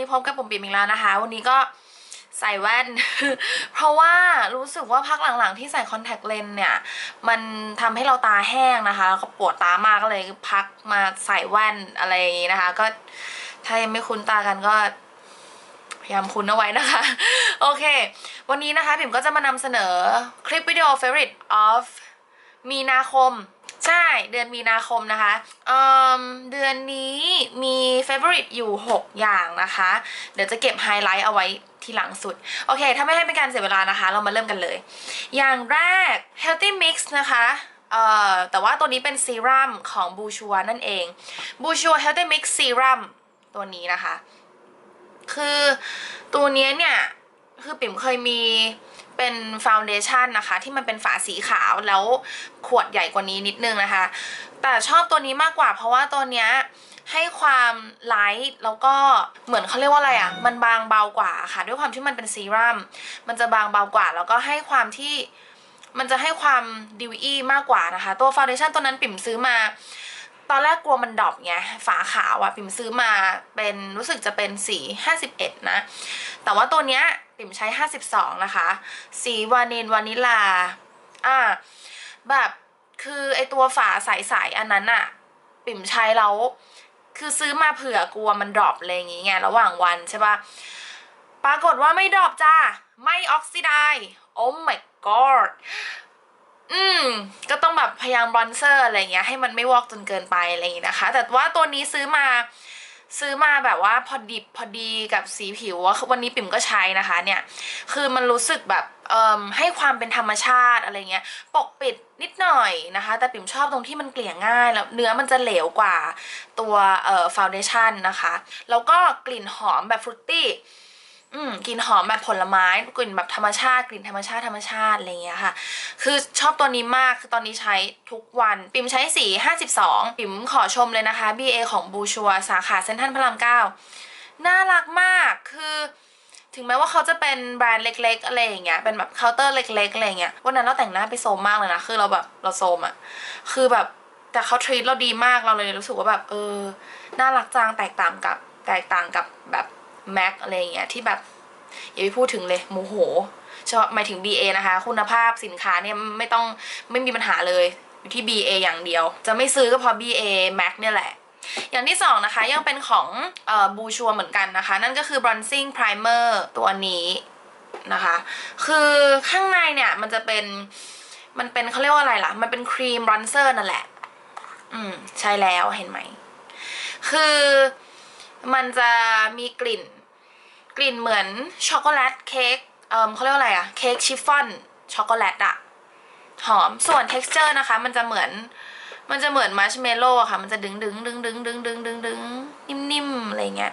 นี้พบกับผมปิ่มอีกแล้วนะคะ วันนี้ก็ใส่แว่น เพราะว่ารู้สึกว่าพักหลังๆที่ใส่คอนแทคเลนส์เนี่ย มันทำให้เราตาแห้งนะคะแล้วก็ปวดตามากก็เลยพักมาใส่แว่นอะไรอย่างนี้นะคะ ก็ถ้ายังไม่คุ้นตากันก็พยายามคุ้นเอาไว้นะคะ โอเค วันนี้นะคะปิ่มก็จะมานำเสนอคลิปวิดีโอ favorite of มีนาคม ใช่เดือนมีนาคมนะคะเเดือนนี้มี favorite อยู่ 6 อย่างนะคะ เดี๋ยวจะเก็บไฮไลท์เอาไว้ทีหลังสุด โอเค ถ้าไม่ให้เป็นการเสียเวลานะคะ เรามาเริ่มกันเลย อย่างแรก healthy mix นะคะเอ่อแต่ว่าตัวนี้เป็นซีรั่มของบูชัวนั่นเองบูชัว healthy mix serum ตัวนี้นะคะ คือตัวนี้เนี่ย คือปิ่มเคยมีเป็นฟาวเดชันนะคะ ที่มันเป็นฝาสีขาวแล้วขวดใหญ่กว่านี้นิดนึงนะคะ แต่ชอบตัวนี้มากกว่า เพราะว่าตัวเนี้ยให้ความไลท์แล้วก็เหมือนเขาเรียกว่าอะไรอะ่ะ มันบางเบากว่าค่ะ ด้วยความที่มันเป็นซีรัมมันจะบางเบากว่า แล้วก็ให้ความที่มันจะให้ความดิวอี้มากกว่านะคะ ตัวฟาวเดชันตัวนั้นปิ่มซื้อมา ตอนแรกกลัวมันดรอปไงฝาขาวอะปิ่มซื้อมาเป็นรู้สึกจะเป็นสี 51 นะ แต่ว่าตัวเนี้ยปิ่มใช้ 52 นะคะ สีวานิลวานิลาอ่าแบบคือไอตัวฝาใสๆอันนั้นอะปิ่มใช้แล้วคือซื้อมาเผื่อกลัวมันดรอปอะไรอย่างงี้ไงระหว่างวันใช่ปะปรากฏว่าไม่ดรอปจ้าไม่ออกซิไดโอ้ my god อืม ก็ต้องแบบพยายามบรอนเซอร์อะไรเงี้ยให้มันไม่วอกจนเกินไปอะไรอย่างงี้นะคะ แต่ว่าตัวนี้ซื้อมาซื้อมาแบบว่าพอดิบพอดีกับสีผิววันนี้ปิ่มก็ใช้นะคะเนี่ย คือมันรู้สึกแบบเอ่มให้ความเป็นธรรมชาติอะไรเงี้ย ปกปิดนิดหน่อยนะคะ แต่ปิ่มชอบตรงที่มันเกลี่ยง่ายแล้วเนื้อมันจะเหลวกว่าตัวเอ่อฟาวเดชั่นนะคะ แล้วก็กลิ่นหอมแบบฟรุตตี้ อืมกลิ่นหอมแบบผลไม้กลิ่นแบบธรรมชาติกลิ่นธรรมชาติธรรมชาติอะไรอย่างเงี้ยค่ะ คือชอบตัวนี้มากคือตอนนี้ใช้ทุกวัน ปิ่มใช้สี 52 ปิ่มขอชมเลยนะคะ BA ของบูชัวสาขาเซ็นทรัลพระรามเก้าน่ารักมากคือถึงแม้ว่าเขาจะเป็นแบรนด์เล็ก ๆ อะไรอย่างเงี้ย เป็นแบบเคาน์เตอร์เล็ก ๆ อะไรอย่างเงี้ย วันนั้นเราแต่งหน้าไปโซมมากเลยนะ คือเราแบบเราโซมอะคือแบบแต่เขาทรีตเราดีมาก เราเลยรู้สึกว่าแบบเออ น่ารักจังแตกต่างกับแตกต่างกับแบบ แม็กอะไรอย่างเงี้ยที่แบบอย่าไปพูดถึงเลยโมโหชอบหมายถึง BA นะคะ คุณภาพสินค้าเนี่ยไม่ต้องไม่มีปัญหาเลยอยู่ที่ BA อย่างเดียว จะไม่ซื้อก็เพราะ BA Mac เนี่ยแหละ อย่างที่สองนะคะยังเป็นของบูชัวเหมือนกันนะคะ นั่นก็คือ bronzing primer ตัวนี้นะคะ คือข้างในเนี่ยมันจะเป็นมันเป็นเขาเรียกว่าอะไรล่ะ มันเป็นครีมบรอนเซอร์นั่นแหละ อืม ใช่แล้วเห็นไหม คือมันจะมีกลิ่น กลิ่นเหมือนช็อกโกแลตเค้กเอ่อเขาเรียกว่าอะไรอะเค้กชิฟฟ่อนช็อกโกแลตอะหอมส่วน texture นะคะ มันจะเหมือน มันจะเหมือนมัชเมลโล่ค่ะ มันจะดึงดึงดึงดึงดึงดึงดึงดึงนิ่มๆอะไรเงี้ย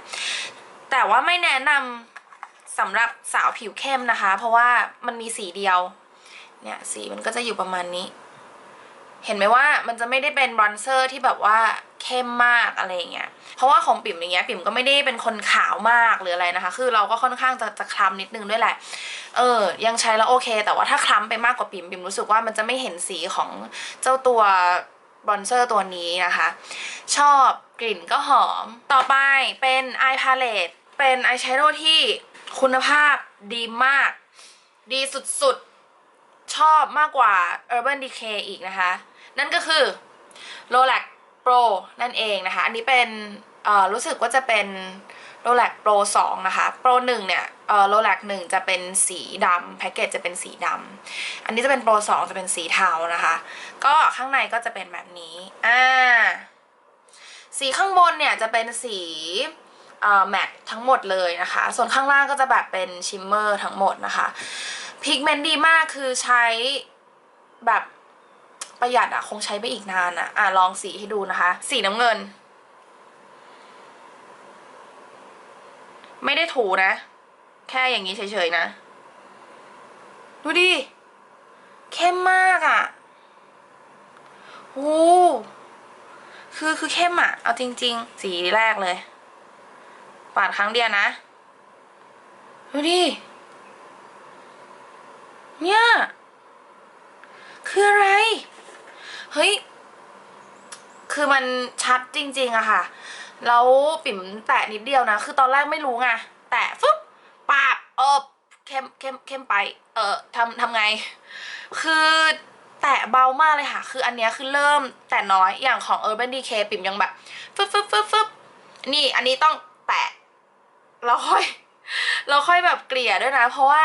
แต่ว่าไม่แนะนำสำหรับสาวผิวเข้มนะคะ เพราะว่ามันมีสีเดียว เนี่ยสีมันก็จะอยู่ประมาณนี้ เห็นไหมว่ามันจะไม่ได้เป็นบรอนเซอร์ที่แบบว่าเข้มมากอะไรเงี้ย เพราะว่าของปิ่มอย่างเงี้ยปิ่มก็ไม่ได้เป็นคนขาวมากหรืออะไรนะคะ คือเราก็ค่อนข้างจะจะคล้ำนิดนึงด้วยแหละ เออ ยังใช้แล้วโอเค แต่ว่าถ้าคล้ำไปมากกว่าปิ่มปิ่มรู้สึกว่ามันจะไม่เห็นสีของเจ้าตัวบรอนเซอร์ตัวนี้นะคะ ชอบกลิ่นก็หอม ต่อไปเป็นอายพาเลตเป็นอายแชโดว์ที่คุณภาพดีมาก ดีสุดๆ ชอบมากกว่า Urban Decay อีกนะคะ นั่นก็คือ Rolex Pro นั่นเองนะคะ อันนี้เป็นรู้สึกว่าจะเป็น Rolex Pro 2 นะคะ Pro 1 เนี่ยเอ่อ Rolex 1 จะเป็นสีดำแพ็กเกจจะเป็นสีดำอันนี้จะเป็น Pro 2 จะเป็นสีเทานะคะ ก็ข้างในก็จะเป็นแบบนี้อ่าสีข้างบนเนี่ยจะเป็นสีเอ่อแมตทั้งหมดเลยนะคะ ส่วนข้างล่างก็จะแบบเป็นชิมเมอร์ทั้งหมดนะคะพิกเมนต์ดีมากคือใช้แบบ ประหยัดอะคงใช้ไปอีกนานอะอะลองสีให้ดูนะคะ สีน้ำเงิน ไม่ได้ถูนะ แค่อย่างนี้เฉยๆนะ ดูดิ เข้มมากอะโอ้คือคือเข้มอะเอาจริง ๆ สีแรกเลย ปาดครั้งเดียวนะ ดูดิ เนี่ย คืออะไร เฮ้ย คือมันชัดจริง ๆอะค่ะ แล้วปิ่มแตะนิดเดียวนะ คือตอนแรกไม่รู้ไง แตะฟึ๊บปาบเออเข้มเข้มเข้มไป เออทำทำไง คือแตะเบามากเลยค่ะ คืออันเนี้ยคือเริ่มแต่น้อย อย่างของ Urban Decay ปิ่มยังแบบฟึ๊บฟึ๊บฟึ๊บฟึ๊บนี่อันนี้ต้องแตะแล้วค่อยเราค่อยแบบเกลี่ยด้วยนะ เพราะว่า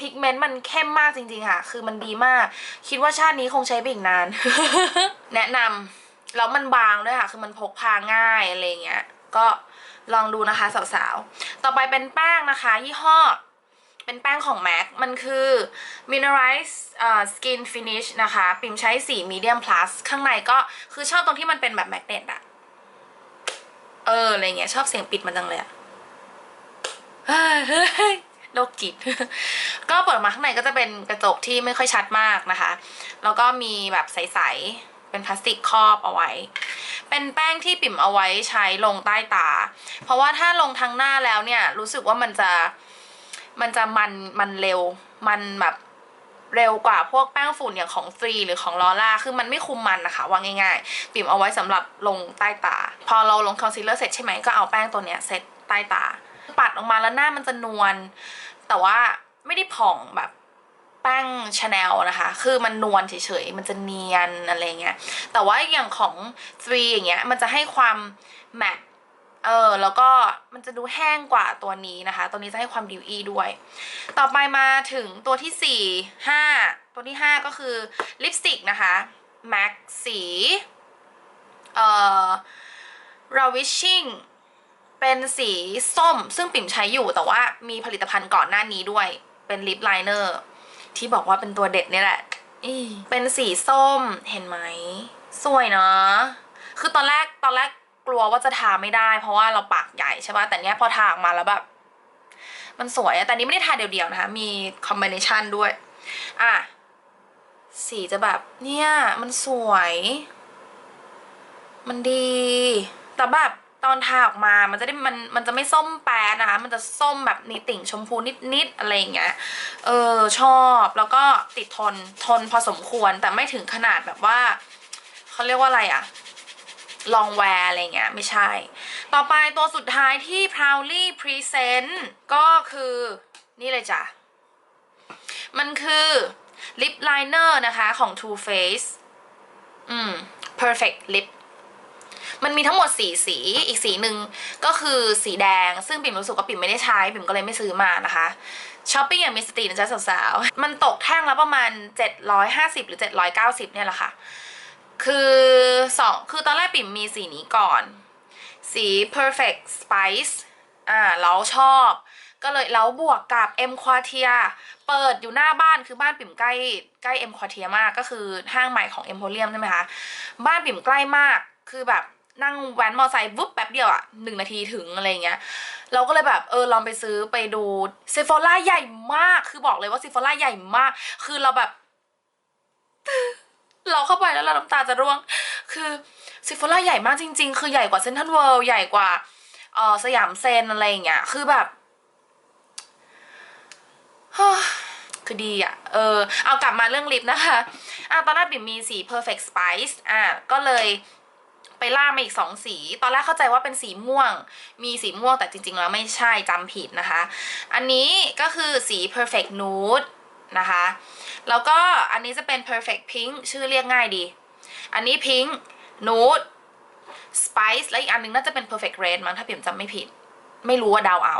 พิกเมนต์มันเข้มมากจริงๆค่ะ คือมันดีมาก คิดว่าชาตินี้คงใช้ไปอีกนาน แนะนำแล้วมันบางด้วยค่ะ คือมันพกพาง่ายอะไรเงี้ย ก็ลองดูนะคะสาวๆ ต่อไปเป็นแป้งนะคะ ยี่ห้อ เป็นแป้งของ MAC มันคือ Mineralize uh, Skin Finish นะคะ ปิมใช้สี Medium Plus ข้างในก็คือชอบตรงที่มันเป็นแบบแมกเนตอะเอออะไรเงี้ยชอบเสียงปิดมันจังเลยอะ โรคจิต ก็เปิดมาข้างในก็จะเป็นกระจกที่ไม่ค่อยชัดมากนะคะ แล้วก็มีแบบใสๆเป็นพลาสติกครอบเอาไว้ เป็นแป้งที่ปิ่มเอาไว้ใช้ลงใต้ตา เพราะว่าถ้าลงทางหน้าแล้วเนี่ย รู้สึกว่ามันจะมันจะมันมันเร็ว มันแบบเร็วกว่าพวกแป้งฝุ่นอย่างของฟรีหรือของลอร่า คือมันไม่คุมมันนะคะว่าง่ายๆ ปิ่มเอาไว้สำหรับลงใต้ตา พอเราลงคอนซีลเลอร์เสร็จใช่ไหมก็เอาแป้งตัวเนี้ยเซตใต้ตา ปัดออกมาแล้วหน้ามันจะนวล แต่ว่าไม่ได้ผ่องแบบแป้งชาแนลนะคะ คือมันนวลเฉยๆ มันจะเนียนอะไรเงี้ย แต่ว่าอย่างของ3อย่างเงี้ย มันจะให้ความแมตต์เออ แล้วก็มันจะดูแห้งกว่าตัวนี้นะคะ ตัวนี้จะให้ความดิวอีด้วย ต่อไปมาถึงตัวที่ 4 5 ตัวที่ 5 ก็คือลิปสติกนะคะ MAC สี เอ่อ Ravishing เป็นสีส้มซึ่งปิ่มใช้อยู่แต่ว่ามีผลิตภัณฑ์ก่อนหน้านี้ด้วย เป็นลิปไลเนอร์ที่บอกว่าเป็นตัวเด็ดนี่แหละอีเป็นสีส้มเห็นไหมสวยเนาะคือตอนแรกตอนแรกกลัวว่าจะทาไม่ได้ เพราะว่าเราปากใหญ่ใช่ปะแต่เนี้ยพอทาออกมาแล้วแบบมันสวยอะแต่นี้ไม่ได้ทาเดียวๆนะคะ มีคอมบิเนชันด้วย อะ สีจะแบบ เนี่ย มันสวย มันดี แต่แบบ ตอนทาออกมา มันจะได้มันมันจะไม่ส้มแปดนะคะ มันจะส้มแบบมีติ่งชมพูนิดๆอะไรอย่างเงี้ย เออชอบแล้วก็ติดทนทนพอสมควรแต่ไม่ถึงขนาดแบบว่าเขาเรียกว่าอะไรอะลองแวร์อะไรเงี้ยไม่ใช่ ต่อไปตัวสุดท้ายที่ proudly present ก็คือนี่เลยจ้ะ มันคือลิปไลเนอร์นะคะของ Too Faced อืม perfect lip มันมีทั้งหมดสีสีอีกสีหนึ่งก็คือสีแดง ซึ่งปิ่มรู้สึกว่าปิ่มไม่ได้ใช้ปิ่มก็เลยไม่ซื้อมานะคะช้อปปิ้งอย่างมีสตินะจ๊ะสาวๆ มันตกแท่งและประมาณ 750 หรือ 790 เนี่ยแหละค่ะ คือสองคือตอนแรกปิ่มมีสีนี้ก่อน สี perfect spice อ่าแล้วชอบก็เลยแล้วบวกกับ M Quartier เปิดอยู่หน้าบ้านคือบ้านปิ่มใกล้ใกล้ M Quartier มากก็คือห้างใหม่ของ Emporium ใช่ไหมคะ บ้านปิ่มใกล้มากคือแบบ นั่งแว้นมอไซค์วุ๊บแป๊บเดียวอะหนึ่งนาทีถึงอะไรเงี้ย เราก็เลยแบบเออลองไปซื้อไปดูเซฟ h ร่าใหญ่มาก คือบอกเลยว่าเซฟ h ร่าใหญ่มาก คือเราแบบ เราเข้าไปแล้วเราน้ำตาจะร่วง คือซิฟ h ร่าใหญ่มากจริง ๆ คือใหญ่กว่าเซนทรัลเวิลด์ใหญ่กว่าเออสยามเซนอะไรเงี้ย คือแบบคือดีอะ เออ เอากลับมาเรื่องลิปนะคะ อะ ตอนแรกบิ่มมีสี perfect spice อะ ก็เลย ไปล่ามาอีกสองสี ตอนแรกเข้าใจว่าเป็นสีม่วง มีสีม่วงแต่จริงๆแล้วไม่ใช่จำผิดนะคะ อันนี้ก็คือสี perfect nude นะคะ แล้วก็อันนี้จะเป็น perfect pink ชื่อเรียกง่ายดี อันนี้ pink nude spice และอีกอันนึงน่าจะเป็น perfect red มั้งถ้าเปี่ยมจำไม่ผิด ไม่รู้ว่าเดาเอา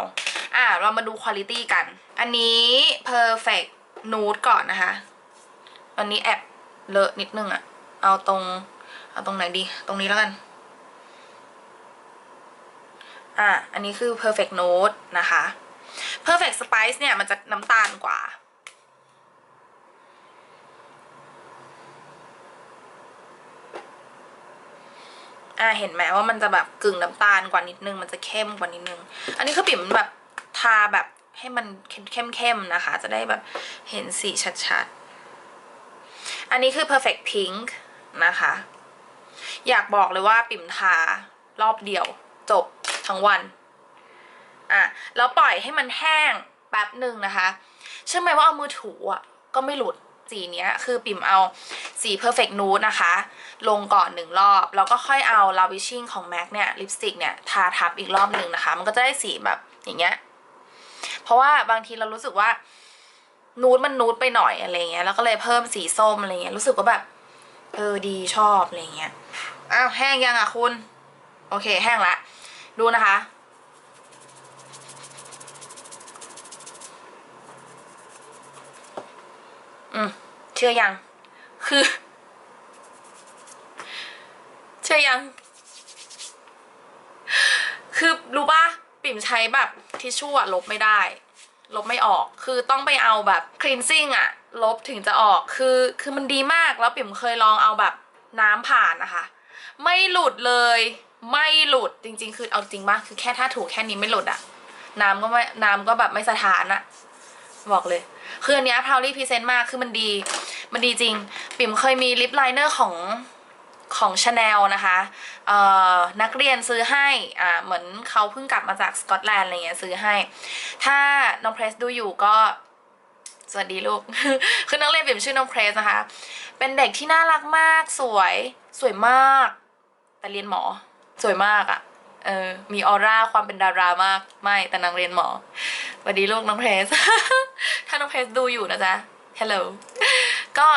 อะเรามาดูคุณภาพกัน อันนี้ perfect nude ก่อนนะคะอันนี้แอบเลอะนิดนึงอะเอาตรง เอาตรงไหนดี ตรงนี้แล้วกัน อะ อันนี้คือ perfect nude นะคะ perfect spice เนี่ย มันจะน้ำตาลกว่า อ่าเห็นไหมว่ามันจะแบบกึ่งน้ำตาลกว่านิดนึง มันจะเข้มกว่านิดนึง อันนี้คือปิ่มแบบทาแบบให้มันเข้มๆนะคะ จะได้แบบเห็นสีชัดๆ อันนี้คือ perfect pink นะคะ อยากบอกเลยว่าปิ่มทารอบเดียว จบทั้งวันอะแล้วปล่อยให้มันแห้งแป๊บหนึ่งนะคะเชื่อไหมว่าเอามือถูอะก็ไม่หลุดสีเนี้ยคือปิ่มเอาสี perfect nude นะคะ ลงก่อนหนึ่งรอบ แล้วก็ค่อยเอา lavishing ของ MAC เนี่ยลิปสติกเนี่ยทาทับอีกรอบหนึ่งนะคะ มันก็จะได้สีแบบอย่างเงี้ยเพราะว่าบางทีเรารู้สึกว่านูดมันนูดไปหน่อยอะไรเงี้ยแล้วก็เลยเพิ่มสีส้มอะไรเงี้ยรู้สึกว่าแบบ เออดีชอบอะไรเงี้ยอ้าวแห้งยังอะคุณ โอเค แห้งละ ดูนะคะ อืมเชื่อยัง คือ เชื่อยัง คือรู้ป่ะปิ่มใช้แบบทิชชู่อะลบไม่ได้ ลบไม่ออก คือต้องไปเอาแบบคลีนซิ่งอะ ลบถึงจะออกคือคือมันดีมากแล้วปิ่มเคยลองเอาแบบน้ำผ่านนะคะ ไม่หลุดเลยไม่หลุดจริง ๆ คือเอาจริงป่ะคือแค่ถ้าถูกแค่นี้ไม่หลุดอะน้ำก็ไม่น้ำก็แบบไม่สถานอะบอกเลย คืออันนี้พาวลี่พรีเซนต์มากคือมันดี มันดีจริง ปิ่มเคยมีลิปไลเนอร์ของของชาแนลนะคะเอ่อนักเรียนซื้อให้อ่าเหมือนเขาเพิ่งกลับมาจากสกอตแลนด์อะไรเงี้ยซื้อให้ ถ้าน้องเพรสดูอยู่ก็ สวัสดีลูก คือนักเรียนปิ่มชื่อน้องเพรสนะคะ เป็นเด็กที่น่ารักมาก สวย สวยมาก แต่เรียนหมอ สวยมากอะ่ะ เออ มีออร่าความเป็นดารามาก ไม่ แต่นางเรียนหมอ สวัสดีลูกน้องเพรส ถ้าน้องเพรสดูอยู่นะจ๊ะ hello ก็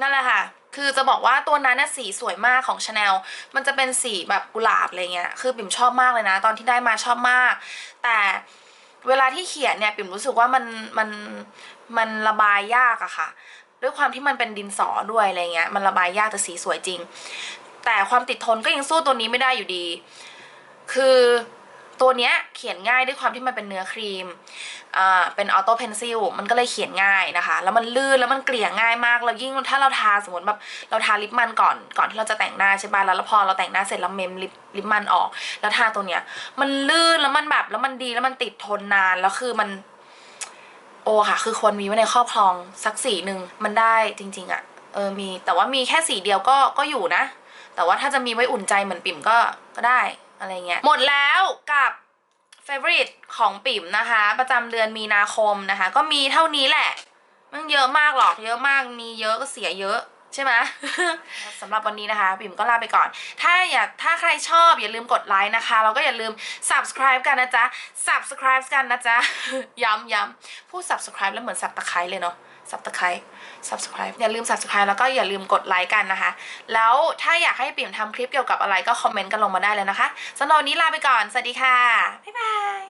นั่นแหละค่ะ คือจะบอกว่าตัวนั้นน่ะสีสวยมากของชาแนล มันจะเป็นสีแบบกุหลาบอะไรเงี้ย คือปิ่มชอบมากเลยนะ ตอนที่ได้มาชอบมาก แต่ เวลาที่เขียนเนี่ยปิ่มรู้สึกว่ามันมันมันระบายยากอะค่ะ ด้วยความที่มันเป็นดินสอด้วยอะไรเงี้ยมันระบายยากแต่สีสวยจริง แต่ความติดทนก็ยังสู้ตัวนี้ไม่ได้อยู่ดี คือ ตัวเนี้ยเขียนง่ายด้วยความที่มันเป็นเนื้อครีม อ่า เป็นออโต้เพนซิล มันก็เลยเขียนง่ายนะคะ แล้วมันลื่น แล้วมันเกลี่ยง่ายมาก แล้วยิ่งถ้าเราทาสมมติแบบเราทาลิปมันก่อน ก่อนที่เราจะแต่งหน้าใช่ป่ะ แล้วพอเราแต่งหน้าเสร็จแล้วเมมลิปลิปมันออก แล้วทาตัวเนี้ย มันลื่น แล้วมันแบบ แล้วมันดี แล้วมันติดทนนาน แล้วคือมัน โอ้ค่ะ คือควรมีไว้ในครอบครองสักสีหนึ่ง มันได้จริง ๆอะ่ะ เออ มี แต่ว่ามีแค่สีเดียวก็ ก็อยู่นะ แต่ว่าถ้าจะมีไว้อุ่นใจเหมือนปิ่มก็ ก็ได้ อะไรเงี้ยหมดแล้วกับ favorite ของปิ่มนะคะ ประจำเดือนมีนาคมนะคะ ก็มีเท่านี้แหละ มันเยอะมากหรอกเยอะมากมีเยอะก็เสียเยอะใช่ไหมสำหรับวันนี้นะคะปิ่มก็ลาไปก่อน ถ้าอยากถ้าใครชอบอย่าลืมกดไลค์นะคะ แล้วก็อย่าลืม subscribe กันนะจ๊ะ subscribe กันนะจ๊ะ ย้ำย้ำพูด subscribe แล้วเหมือนสับตะไคร้เลยเนาะ สับตะไคร้ subscribe อย่าลืม subscribe แล้วก็อย่าลืมกดไลค์กันนะคะ แล้วถ้าอยากให้ปิ่มทำคลิปเกี่ยวกับอะไรก็คอมเมนต์กันลงมาได้เลยนะคะสำหรับวันนี้ลาไปก่อน สวัสดีค่ะ บ๊ายบาย